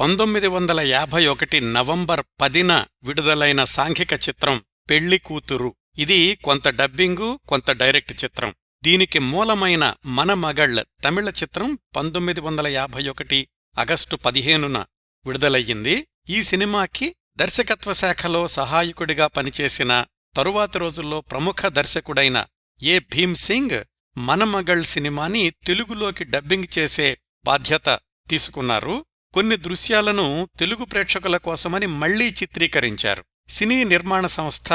పంతొమ్మిది వందల యాభై ఒకటి నవంబర్ పదిన విడుదలైన సాంఘిక చిత్రం పెళ్ళి కూతురు. ఇది కొంత డబ్బింగు కొంత డైరెక్ట్ చిత్రం. దీనికి మూలమైన మనమగళ్ తమిళ చిత్రం పంతొమ్మిది వందల యాభై ఒకటి ఆగస్టు పదిహేనున విడుదలయ్యింది. ఈ సినిమాకి దర్శకత్వ శాఖలో సహాయకుడిగా పనిచేసిన తరువాతి రోజుల్లో ప్రముఖ దర్శకుడైన ఏ భీమ్ సింగ్ మన మగళ్ సినిమాని తెలుగులోకి డబ్బింగ్ చేసే బాధ్యత తీసుకున్నారు. కొన్ని దృశ్యాలను తెలుగు ప్రేక్షకుల కోసమని మళ్ళీ చిత్రీకరించారు. సినీ నిర్మాణ సంస్థ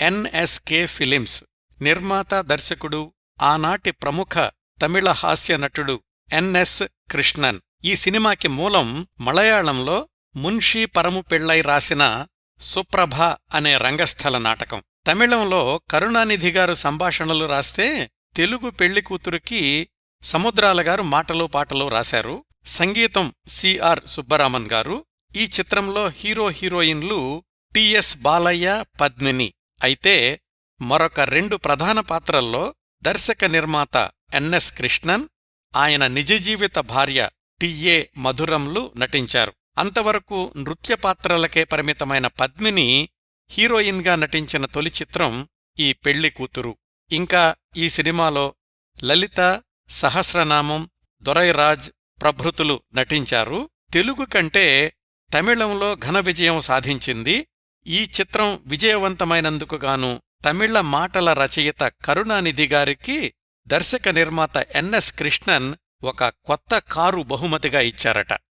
ఎన్ఎస్కే ఫిలిమ్స్ నిర్మాత దర్శకుడు ఆనాటి ప్రముఖ తమిళ హాస్య నటుడు ఎన్ఎస్ కృష్ణన్. ఈ సినిమాకి మూలం మలయాళంలో మున్షీ పరము పెళ్ళై రాసిన సుప్రభ అనే రంగస్థల నాటకం. తమిళంలో కరుణానిధిగారు సంభాషణలు రాస్తే తెలుగు పెళ్ళికూతురికి సముద్రాలగారు మాటలు పాటలు రాశారు. సంగీతం సిఆర్ సుబ్బరామన్ గారు. ఈ చిత్రంలో హీరో హీరోయిన్లు టిఎస్ బాలయ్య పద్మిని. అయితే మరొక రెండు ప్రధాన పాత్రల్లో దర్శక నిర్మాత ఎన్ఎస్ కృష్ణన్ ఆయన నిజ జీవిత భార్య టిఏ మధురంలు నటించారు. అంతవరకు నృత్య పాత్రలకే పరిమితమైన పద్మిని హీరోయిన్గా నటించిన తొలి చిత్రం ఈ పెళ్ళి కూతురు. ఇంకా ఈ సినిమాలో లలిత సహస్రనామం దొరైరాజ్ ప్రభృతులు నటించారు. తెలుగు కంటే తమిళంలో ఘన విజయం సాధించింది. ఈ చిత్రం విజయవంతమైనందుకుగాను తమిళ మాటల రచయిత కరుణానిధి గారికి దర్శక నిర్మాత ఎన్ఎస్ కృష్ణన్ ఒక కొత్త కారు బహుమతిగా ఇచ్చారట.